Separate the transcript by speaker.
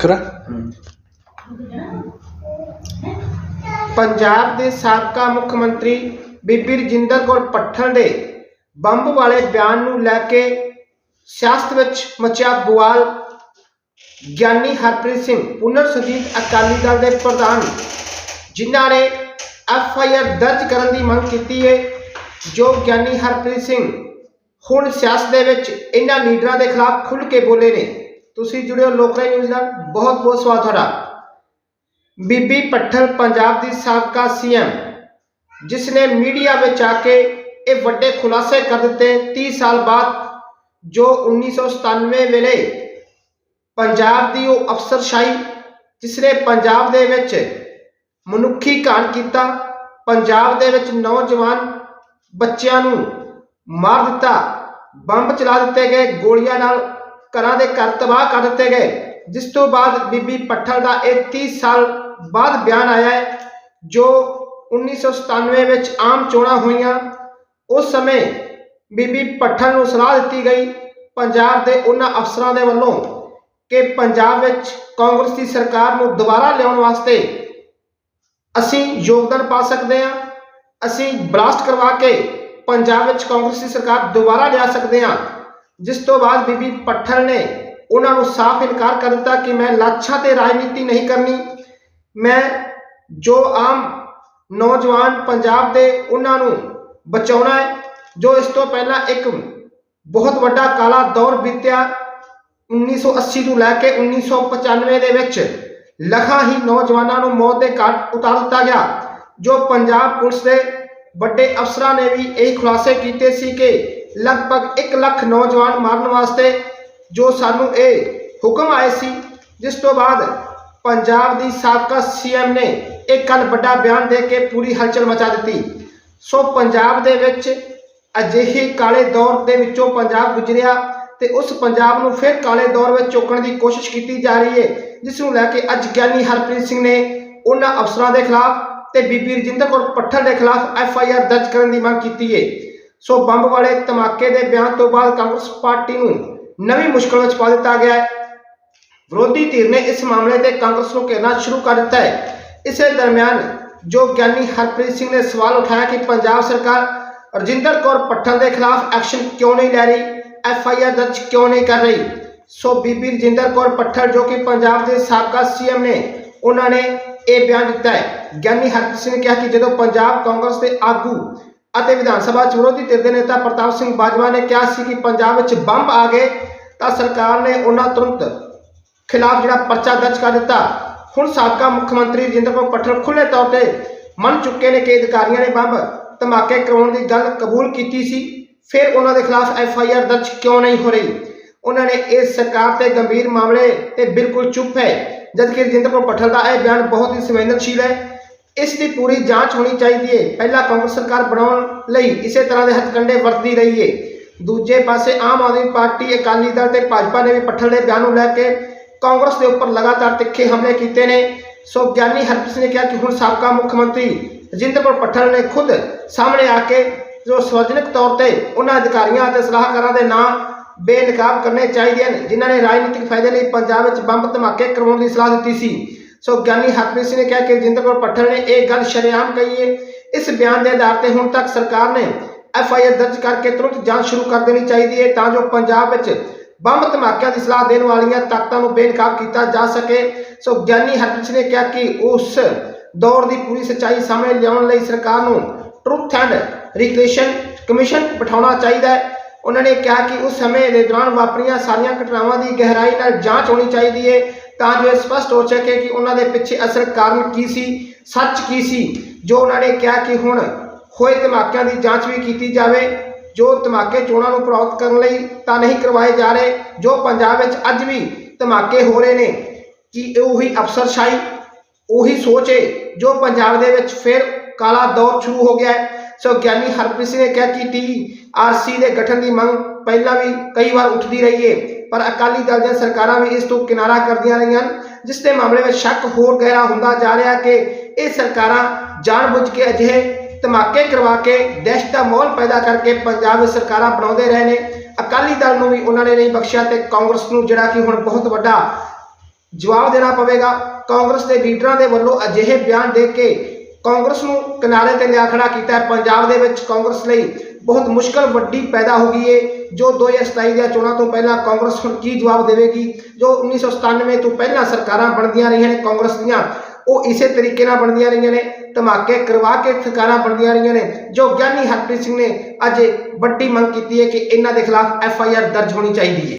Speaker 1: ਕਰਾ।
Speaker 2: ਪੰਜਾਬ ਦੇ ਸਾਬਕਾ ਮੁੱਖ ਮੰਤਰੀ ਬੀਬੀ ਰਜਿੰਦਰ ਕੌਰ ਪੱਠਲ ਦੇ ਬੰਬ ਵਾਲੇ ਬਿਆਨ ਨੂੰ ਲੈ ਕੇ ਸਿਆਸਤ ਵਿੱਚ ਮਚਿਆ ਬੁਆਲ ਗਿਆਨੀ ਹਰਪ੍ਰੀਤ ਸਿੰਘ, ਪੁਨਰ ਸੁਰਜੀਤ ਅਕਾਲੀ ਦਲ ਦੇ ਪ੍ਰਧਾਨ, ਜਿਨ੍ਹਾਂ ਨੇ ਐਫ ਆਈ ਆਰ ਦਰਜ ਕਰਨ ਦੀ ਮੰਗ ਕੀਤੀ ਹੈ ਜੋ ਗਿਆਨੀ ਹਰਪ੍ਰੀਤ ਸਿੰਘ ਹੁਣ ਸਿਆਸਤ ਦੇ ਵਿੱਚ ਇਹਨਾਂ ਲੀਡਰਾਂ ਦੇ ਖਿਲਾਫ ਖੁੱਲ੍ਹ ਕੇ ਬੋਲੇ ਨੇ। ਤੁਸੀਂ ਜੁੜਿਓ ਲੋਕਰਾਈ ਨਿਊਜ਼ ਨਾਲ। ਬਹੁਤ ਬਹੁਤ ਸਵਾਗਤ ਤੁਹਾਡਾ। ਬੀਬੀ ਪੱਠਲ ਪੰਜਾਬ ਦੀ ਸਾਬਕਾ ਸੀਐਮ ਜਿਸ ਨੇ ਮੀਡੀਆ ਵਿੱਚ ਆ ਕੇ ਇਹ ਵੱਡੇ ਖੁਲਾਸੇ ਕਰ ਦਿੱਤੇ 30 ਸਾਲ ਬਾਅਦ, ਜੋ 1997 ਵੇਲੇ ਪੰਜਾਬ ਦੀ ਉਹ ਅਫਸਰਸ਼ਾਹੀ ਜਿਸ ਨੇ ਪੰਜਾਬ ਦੇ ਵਿੱਚ ਮਨੁੱਖੀ ਘਾਣ ਕੀਤਾ, ਪੰਜਾਬ ਦੇ ਵਿੱਚ ਨੌਜਵਾਨ ਬੱਚਿਆਂ ਨੂੰ ਮਾਰ ਦਿੱਤਾ, ਬੰਬ ਚਲਾ ਦਿੱਤੇ ਗਏ ਗੋਲੀਆਂ ਨਾਲ ਘਰਾਂ ਦੇ ਘਰ ਤਬਾਹ ਕਰ ਦਿੱਤੇ ਗਏ। ਜਿਸ ਤੋਂ ਬਾਅਦ ਬੀਬੀ ਪੱਠਲ ਦਾ ਇਹ 30 ਸਾਲ ਬਾਅਦ ਬਿਆਨ ਆਇਆ ਹੈ, ਜੋ 1997 ਵਿੱਚ ਆਮ ਚੋਣਾਂ ਹੋਈਆਂ। ਉਸ ਸਮੇਂ ਬੀਬੀ ਪੱਠਲ ਨੂੰ ਸਲਾਹ ਦਿੱਤੀ ਗਈ ਪੰਜਾਬ ਦੇ ਉਹਨਾਂ ਅਫਸਰਾਂ ਦੇ ਵੱਲੋਂ ਕਿ ਪੰਜਾਬ ਵਿੱਚ ਕਾਂਗਰਸ ਦੀ ਸਰਕਾਰ ਨੂੰ ਦੁਬਾਰਾ ਲਿਆਉਣ ਵਾਸਤੇ ਅਸੀਂ ਯੋਗਦਾਨ ਪਾ ਸਕਦੇ ਹਾਂ, ਅਸੀਂ ਬਲਾਸਟ ਕਰਵਾ ਕੇ ਪੰਜਾਬ ਵਿੱਚ ਕਾਂਗਰਸ ਦੀ ਸਰਕਾਰ ਦੁਬਾਰਾ ਲਿਆ ਸਕਦੇ ਹਾਂ। ਜਿਸ ਤੋਂ ਬਾਅਦ ਬੀਬੀ ਪੱਠਲ ਨੇ ਉਹਨਾਂ ਨੂੰ ਸਾਫ਼ ਇਨਕਾਰ ਕਰ ਦਿੱਤਾ ਕਿ ਮੈਂ ਲਾਛਾਂ ਤੇ ਰਾਜਨੀਤੀ ਨਹੀਂ ਕਰਨੀ। ਮੈਂ ਜੋ ਆਮ ਨੌਜਵਾਨ ਪੰਜਾਬ ਦੇ ਉਹਨਾਂ ਨੂੰ ਬਚਾਉਣਾ ਹੈ, ਜੋ ਇਸ ਤੋਂ ਪਹਿਲਾਂ ਇੱਕ ਬਹੁਤ ਵੱਡਾ ਕਾਲਾ ਦੌਰ ਬੀਤਿਆ 1980 ਤੋਂ ਲੈ ਕੇ 1995 ਦੇ ਵਿੱਚ ਲੱਖਾਂ ਹੀ ਨੌਜਵਾਨਾਂ ਨੂੰ ਮੌਤ ਦੇ ਘਾਟ ਉਤਾਰ ਦਿੱਤਾ ਗਿਆ, ਜੋ ਪੰਜਾਬ ਪੁਲਿਸ ਦੇ ਵੱਡੇ ਅਫਸਰਾਂ ਨੇ ਵੀ ਇਹ ਖੁਲਾਸੇ ਕੀਤੇ ਸੀ ਕਿ ਲਗਭਗ 1 ਲੱਖ ਨੌਜਵਾਨ ਮਾਰਨ ਵਾਸਤੇ ਜੋ ਸਾਨੂੰ ਇਹ ਹੁਕਮ ਆਏ ਸੀ, ਜਿਸ ਤੋਂ ਬਾਅਦ ਪੰਜਾਬ ਦੀ ਸਾਬਕਾ ਸੀਐਮ ਨੇ ਇਹ ਕੱਲ ਵੱਡਾ ਬਿਆਨ ਦੇ ਕੇ ਪੂਰੀ ਹਲਚਲ ਮਚਾ ਦਿੱਤੀ। ਸੋ ਪੰਜਾਬ ਦੇ ਵਿੱਚ ਅਜਿਹੇ ਕਾਲੇ ਦੌਰ ਦੇ ਵਿੱਚੋਂ ਪੰਜਾਬ ਗੁਜ਼ਰਿਆ ਤੇ ਉਸ ਪੰਜਾਬ ਨੂੰ ਫਿਰ ਕਾਲੇ ਦੌਰ ਵਿੱਚ ਚੁੱਕਣ ਦੀ ਕੋਸ਼ਿਸ਼ ਕੀਤੀ ਜਾ ਰਹੀ ਹੈ ਜਿਸ ਨੂੰ ਲੈ ਕੇ ਅੱਜ ਗਿਆਨੀ ਹਰਪ੍ਰੀਤ ਸਿੰਘ ਨੇ ਉਹਨਾਂ ਅਫਸਰਾਂ ਦੇ ਖਿਲਾਫ ਤੇ ਬੀਬੀ ਰਜਿੰਦਰ ਕੌਰ ਪੱਠਲ ਦੇ ਖਿਲਾਫ ਐਫ ਆਈ ਆਰ ਦਰਜ ਕਰਨ ਦੀ ਮੰਗ ਕੀਤੀ ਹੈ ਸੋ ਬੰਬ ਵਾਲੇ ਧਮਾਕੇ ਦੇ ਬਿਆਨ ਤੋਂ ਬਾਅਦ ਕਾਂਗਰਸ ਪਾਰਟੀ ਨੂੰ ਨਵੀਂ ਮੁਸ਼ਕਲ ਵਿੱਚ ਪਾ ਦਿੱਤਾ ਗਿਆ ਹੈ। ਵਿਰੋਧੀ ਧਿਰ ਨੇ ਇਸ ਮਾਮਲੇ ਤੇ ਕਾਂਗਰਸ ਨੂੰ ਘੇਰਨਾ ਸ਼ੁਰੂ ਕਰ ਦਿੱਤਾ ਹੈ। ਇਸੇ ਦਰਮਿਆਨ ਜੋ ਗਿਆਨੀ ਹਰਪ੍ਰੀਤ ਸਿੰਘ ਨੇ ਸਵਾਲ ਉਠਾਇਆ ਕਿ ਪੰਜਾਬ ਸਰਕਾਰ ਰਜਿੰਦਰ ਕੌਰ ਪੱਠਲ ਦੇ ਖਿਲਾਫ ਐਕਸ਼ਨ ਕਿਉਂ ਨਹੀਂ ਲੈ ਰਹੀ? ਐਫ ਆਈ ਆਰ ਦਰਜ ਕਿਉਂ ਨਹੀਂ ਕਰ ਰਹੀ? ਸੋ ਬੀਬੀ ਰਜਿੰਦਰ ਕੌਰ ਪੱਠਲ ਜੋ ਕਿ ਪੰਜਾਬ ਦੇ ਸਾਬਕਾ ਸੀਐਮ ਨੇ, ਉਹਨਾਂ ਨੇ ਇਹ ਬਿਆਨ ਦਿੱਤਾ ਹੈ। ਗਿਆਨੀ ਹਰਪ੍ਰੀਤ ਸਿੰਘ ਨੇ ਕਿਹਾ ਕਿ ਜਦੋਂ ਪੰਜਾਬ ਕਾਂਗਰਸ ਦੇ ਆਗੂ ਅਤੇ ਵਿਧਾਨ ਸਭਾ ਚ ਵਿਰੋਧੀ ਧਿਰ ਦੇ ਨੇਤਾ ਪ੍ਰਤਾਪ ਸਿੰਘ ਬਾਜਵਾ ਨੇ ਕਿਹਾ ਸੀ ਕਿ ਪੰਜਾਬ ਵਿੱਚ ਬੰਬ ਆ ਗਏ ਤਾਂ ਸਰਕਾਰ ਨੇ ਉਹਨਾਂ ਤੁਰੰਤ ਖਿਲਾਫ ਜਿਹੜਾ ਪਰਚਾ ਦਰਜ ਕਰ ਦਿੱਤਾ। ਹੁਣ ਸਾਬਕਾ ਮੁੱਖ ਮੰਤਰੀ ਰਜਿੰਦਰ ਕੌਰ ਪੱਠਲ ਖੁੱਲੇ ਤੌਰ ਤੇ ਮੰਨ ਚੁੱਕੇ ਨੇ ਕਿ ਅਧਿਕਾਰੀਆਂ ਨੇ ਬੰਬ ਧਮਾਕੇ ਕਰਾਉਣ ਦੀ ਗੱਲ ਕਬੂਲ ਕੀਤੀ ਸੀ। ਫਿਰ ਉਹਨਾਂ ਦੇ ਖਿਲਾਫ ਐਫ ਆਈ ਆਰ ਦਰਜ ਕਿਉਂ ਨਹੀਂ ਹੋ ਰਹੀ? ਉਹਨਾਂ ਨੇ ਇਸ ਸਰਕਾਰ ਤੇ ਗੰਭੀਰ ਮਾਮਲੇ ਤੇ ਬਿਲਕੁਲ ਚੁੱਪ ਹੈ। ਜਦਕਿ ਰਜਿੰਦਰ ਕੌਰ ਪੱਠਲ ਦਾ ਇਹ ਬਿਆਨ ਬਹੁਤ ਹੀ ਸੰਵੇਦਨਸ਼ੀਲ ਹੈ। ਇਸ ਦੀ ਪੂਰੀ ਜਾਂਚ ਹੋਣੀ ਚਾਹੀਦੀ ਹੈ। ਪਹਿਲਾਂ ਕਾਂਗਰਸ ਸਰਕਾਰ ਬਣਾਉਣ ਲਈ ਇਸੇ ਤਰ੍ਹਾਂ ਦੇ ਹੱਥਕੰਡੇ ਵਰਤਦੀ ਰਹੀ ਹੈ। ਦੂਜੇ ਪਾਸੇ ਆਮ ਆਦਮੀ ਪਾਰਟੀ, ਅਕਾਲੀ ਦਲ ਤੇ ਭਾਜਪਾ ਨੇ ਵੀ ਪੱਠਲ ਦੇ ਬਿਆਨ ਨੂੰ ਲੈ ਕੇ ਕਾਂਗਰਸ ਦੇ ਉੱਪਰ ਲਗਾਤਾਰ ਤਿੱਖੇ ਹਮਲੇ ਕੀਤੇ ਨੇ। ਸੋ ਗਿਆਨੀ ਹਰਪ੍ਰੀਤ ਸਿੰਘ ਨੇ ਕਿਹਾ ਕਿ ਹੁਣ ਸਾਬਕਾ ਮੁੱਖ ਮੰਤਰੀ ਰਜਿੰਦਰ ਕੌਰ ਪੱਠਲ ਨੇ ਖੁਦ ਸਾਹਮਣੇ ਆ ਕੇ ਜੋ ਸਵਜਨਕ ਤੌਰ ਤੇ ਉਹਨਾਂ ਅਧਿਕਾਰੀਆਂ ਅਤੇ ਸਲਾਹਕਾਰਾਂ ਦੇ ਨਾਂ ਬੇਨਕਾਬ ਕਰਨੇ ਚਾਹੀਦੇ ਹਨ, ਜਿਨ੍ਹਾਂ ਨੇ ਰਾਜਨੀਤਿਕ ਫਾਇਦੇ ਲਈ ਪੰਜਾਬ ਵਿੱਚ ਬੰਬ ਧਮਾਕੇ ਕਰਵਾਉਣ ਦੀ ਸਲਾਹ ਦਿੱਤੀ ਸੀ। ਸੋ ਗਿਆਨੀ ਹਰਪ੍ਰੀਤ ਸਿੰਘ ਨੇ ਕਿਹਾ ਕਿ ਰਜਿੰਦਰ ਕੌਰ ਪੱਠਲ ਨੇ ਇਹ ਗੱਲ ਸ਼ਰੇਆਮ ਕਹੀ ਹੈ ਇਸ ਬਿਆਨ ਦੇ ਆਧਾਰ ਤੇ ਹੁਣ ਤੱਕ ਸਰਕਾਰ ਨੇ ਐਫ ਆਈ ਆਰ ਦਰਜ ਕਰਕੇ ਤੁਰੰਤ ਜਾਂਚ ਸ਼ੁਰੂ ਕਰ ਦੇਣੀ ਚਾਹੀਦੀ ਹੈ ਤਾਂ ਜੋ ਪੰਜਾਬ ਵਿੱਚ ਬੰਬ ਧਮਾਕਿਆਂ ਦੀ ਸਲਾਹ ਦੇਣ ਵਾਲੀਆਂ ਤਾਕਤਾਂ ਨੂੰ ਬੇਨਕਾਬ ਕੀਤਾ ਜਾ ਸਕੇ। ਸੋ ਗਿਆਨੀ ਹਰਪ੍ਰੀਤ ਨੇ ਕਿਹਾ ਕਿ ਉਸ ਦੌਰ ਦੀ ਪੂਰੀ ਸੱਚਾਈ ਸਾਹਮਣੇ ਲਿਆਉਣ ਲਈ ਸਰਕਾਰ ਨੂੰ ਟਰੂਥ ਐਂਡ ਰੀਕ੍ਰੀਏਸ਼ਨ ਕਮਿਸ਼ਨ ਬਿਠਾਉਣਾ ਚਾਹੀਦਾ ਹੈ। ਉਹਨਾਂ ਨੇ ਕਿਹਾ ਕਿ ਉਸ ਸਮੇਂ ਦੇ ਦੌਰਾਨ ਵਾਪਰੀਆਂ ਸਾਰੀਆਂ ਘਟਨਾਵਾਂ ਦੀ ਗਹਿਰਾਈ ਨਾਲ ਜਾਂਚ ਹੋਣੀ ਚਾਹੀਦੀ ਹੈ ਤਾਂ ਜੋ ਇਹ ਸਪਸ਼ਟ ਹੋ ਸਕੇ ਕਿ ਉਹਨਾਂ ਦੇ ਪਿੱਛੇ ਅਸਰ ਕਾਰਨ ਕੀ ਸੀ, ਸੱਚ ਕੀ ਸੀ, ਜੋ ਉਹਨਾਂ ਨੇ ਕਿਹਾ ਕਿ ਹੁਣ ਹੋਏ ਧਮਾਕਿਆਂ ਦੀ ਜਾਂਚ ਵੀ ਕੀਤੀ ਜਾਵੇ, ਜੋ ਧਮਾਕੇ ਚੋਣਾਂ ਨੂੰ ਪ੍ਰਾਪਤ ਕਰਨ ਲਈ ਤਾਂ ਨਹੀਂ ਕਰਵਾਏ ਜਾ ਰਹੇ, ਜੋ ਪੰਜਾਬ ਵਿੱਚ ਅੱਜ ਵੀ ਧਮਾਕੇ ਹੋ ਰਹੇ ਨੇ, ਕਿ ਉਹੀ ਅਫਸਰਸ਼ਾਹੀ, ਉਹੀ ਸੋਚ ਹੈ, ਜੋ ਪੰਜਾਬ ਦੇ ਵਿੱਚ ਫਿਰ ਕਾਲਾ ਦੌਰ ਸ਼ੁਰੂ ਹੋ ਗਿਆ ਹੈ। ਸੋ ਗਿਆਨੀ ਹਰਪ੍ਰੀਤ ਸਿੰਘ ਨੇ ਕਿਹਾ ਕਿ ਟੀ ਆਰ ਦੇ ਗਠਨ ਦੀ ਮੰਗ ਪਹਿਲਾਂ ਵੀ ਕਈ ਵਾਰ ਉੱਠਦੀ ਰਹੀ ਹੈ। ਪਰ ਅਕਾਲੀ ਦਲ ਦੀਆਂ ਸਰਕਾਰਾਂ ਵੀ ਇਸ ਤੋਂ ਕਿਨਾਰਾ ਕਰਦੀਆਂ ਰਹੀਆਂ ਹਨ, ਜਿਸ ਦੇ ਮਾਮਲੇ ਵਿੱਚ ਸ਼ੱਕ ਹੋਰ ਗਹਿਰਾ ਹੁੰਦਾ ਜਾ ਰਿਹਾ ਕਿ ਇਹ ਸਰਕਾਰਾਂ ਜਾਣਬੁੱਝ ਕੇ ਅਜਿਹੇ ਧਮਾਕੇ ਕਰਵਾ ਕੇ ਦਹਿਸ਼ਤ ਦਾ ਮਾਹੌਲ ਪੈਦਾ ਕਰਕੇ ਪੰਜਾਬ ਵਿੱਚ ਸਰਕਾਰਾਂ ਬਣਾਉਂਦੇ ਰਹੇ ਨੇ। ਅਕਾਲੀ ਦਲ ਨੂੰ ਵੀ ਉਹਨਾਂ ਨੇ ਨਹੀਂ ਬਖਸ਼ਿਆ ਤੇ ਕਾਂਗਰਸ ਨੂੰ ਜਿਹੜਾ ਕਿ ਹੁਣ ਬਹੁਤ ਵੱਡਾ ਜਵਾਬ ਦੇਣਾ ਪਵੇਗਾ। ਕਾਂਗਰਸ ਦੇ ਲੀਡਰਾਂ ਦੇ ਵੱਲੋਂ ਅਜਿਹੇ ਬਿਆਨ ਦੇ ਕੇ ਕਾਂਗਰਸ ਨੂੰ ਕਿਨਾਰੇ ਤੇ ਲਿਆ ਖੜਾ ਕੀਤਾ ਹੈ। ਪੰਜਾਬ ਦੇ ਵਿੱਚ ਕਾਂਗਰਸ ਲਈ ਬਹੁਤ ਮੁਸ਼ਕਲ ਵੱਡੀ ਪੈਦਾ ਹੋ ਗਈ ਏ। ਜੋ 2027 ਦੀਆਂ ਚੋਣਾਂ ਤੋਂ ਪਹਿਲਾਂ ਕਾਂਗਰਸ ਹੁਣ ਕੀ ਜਵਾਬ ਦੇਵੇਗੀ? ਜੋ 1997 ਤੋਂ ਪਹਿਲਾਂ ਸਰਕਾਰਾਂ ਬਣਦੀਆਂ ਰਹੀਆਂ ਨੇ ਕਾਂਗਰਸ ਦੀਆਂ, ਉਹ ਇਸੇ ਤਰੀਕੇ ਨਾਲ ਬਣਦੀਆਂ ਰਹੀਆਂ ਨੇ। ਧਮਾਕੇ ਕਰਵਾ ਕੇ ਸਰਕਾਰਾਂ ਬਣਦੀਆਂ ਰਹੀਆਂ ਨੇ। ਜੋ ਗਿਆਨੀ ਹਰਪ੍ਰੀਤ ਸਿੰਘ ਨੇ ਅੱਜ ਵੱਡੀ ਮੰਗ ਕੀਤੀ ਹੈ ਕਿ ਇਹਨਾਂ ਦੇ ਖਿਲਾਫ ਐਫ ਆਈ ਆਰ ਦਰਜ ਹੋਣੀ ਚਾਹੀਦੀ ਹੈ